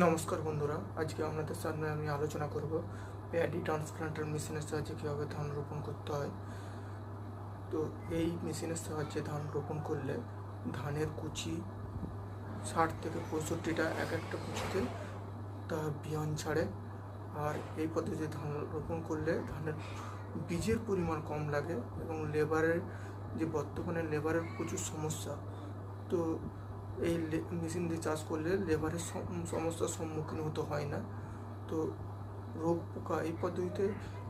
নমস্কার বন্ধুরা, আজকে আপনাদের সামনে আমি আলোচনা করব প্যাডি ট্রান্সপ্লান্টার মেশিনের সাহায্যে কীভাবে ধান রোপণ করতে হয়। তো এই মেশিনের সাহায্যে ধান রোপণ করলে ধানের কুচি ষাট থেকে পঁয়ষট্টিটা এক একটা কুচিতে তার বিয়ন ছাড়ে। আর এই পদ্ধতিতে ধান রোপণ করলে ধানের বীজের পরিমাণ কম লাগে এবং লেবারের যে বর্তমানে লেবারের প্রচুর সমস্যা, তো এই মেশিন দিয়ে চাষ করলে লেবারের সমস্যার সম্মুখীন হতে হয় না। তো রোগ পোকা এই পদ্ধতিতে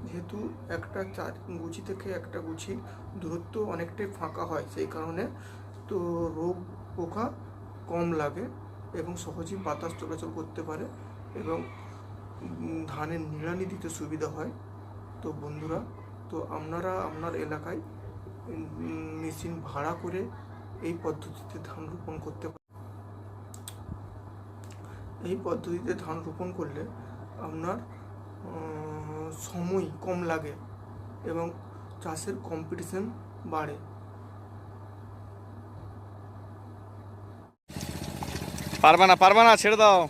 যেহেতু একটা চার গুছি থেকে একটা গুচি দূরত্ব অনেকটাই ফাঁকা হয় সেই কারণে তো রোগ পোকা কম লাগে এবং সহজেই বাতাস চলাচল করতে পারে এবং ধানের নিড়ানি দিতে সুবিধা হয়। তো বন্ধুরা, তো আপনারা আপনার এলাকায় মেশিন ভাড়া করে এই পদ্ধতিতে ধান রোপণ করতে এই পদ্ধতিতে ধান রোপণ করলে আপনার সময় কম লাগে এবং চাষের কম্পিটিশন বাড়ে। পারবা না পারবা না, ছেড়ে দাও।